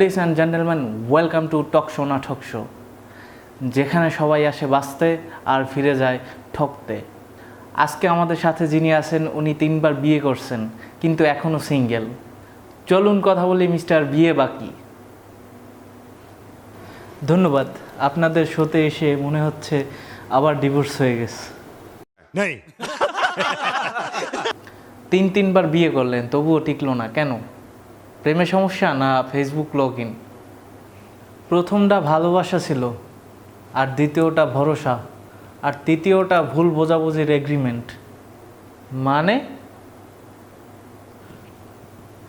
Ladies and gentleman welcome to talk show না ঠক show যেখানে সবাই আসে বাঁচতে আর ফিরে যায় ঠকতে। আজকে আমাদের সাথে যিনি আছেন উনি তিনবার বিয়ে করছেন কিন্তু এখনও সিঙ্গেল চলুন কথা বলি মিস্টার বিয়ে বাকি ধন্যবাদ আপনাদের শোতে এসে মনে হচ্ছে আবার ডিভোর্স হয়ে গেছে। তিন তিনবার বিয়ে করলেন তবুও টিকলো না কেন? প্রেমে সমস্যা না ফেসবুক লগ ইন প্রথমটা ভালোবাসা ছিল আর দ্বিতীয়টা ভরসা আর তৃতীয়টা ভুল বোঝাবুঝির এগ্রিমেন্ট মানে?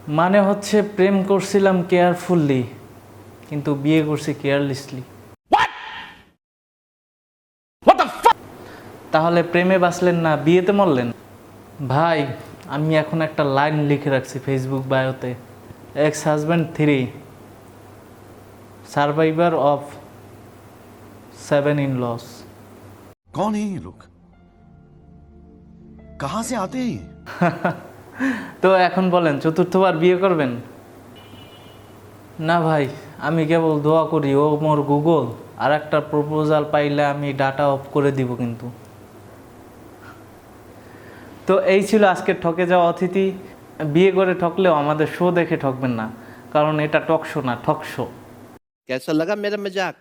মানে হচ্ছে প্রেম করছিলাম কেয়ারফুললি কিন্তু বিয়ে করছি কেয়ারলেসলি তাহলে প্রেমে বাঁচলেন না বিয়েতে মরলেন? ভাই আমি এখন একটা লাইন লিখে রাখছি Facebook বায়োতে Ex husband three survivor of seven in laws कौन है ये लोग कहां से आते हैं ये? তো এখন বলেন চতুর্থবার বিয়ে করবেন না ভাই আমি কেবল দোয়া করি ও মোর গুগল আর একটা প্রপোজাল পাইলে আমি ডাটা অফ করে দিব কিন্তু তো এই ছিল আজকের ঠকে যাওয়া অতিথি বিয়ে করে ঠকলেও আমাদের শো দেখে ঠকবেন না কারণ এটা টক শো না ঠক শো कैसा लगा मेरा मजाक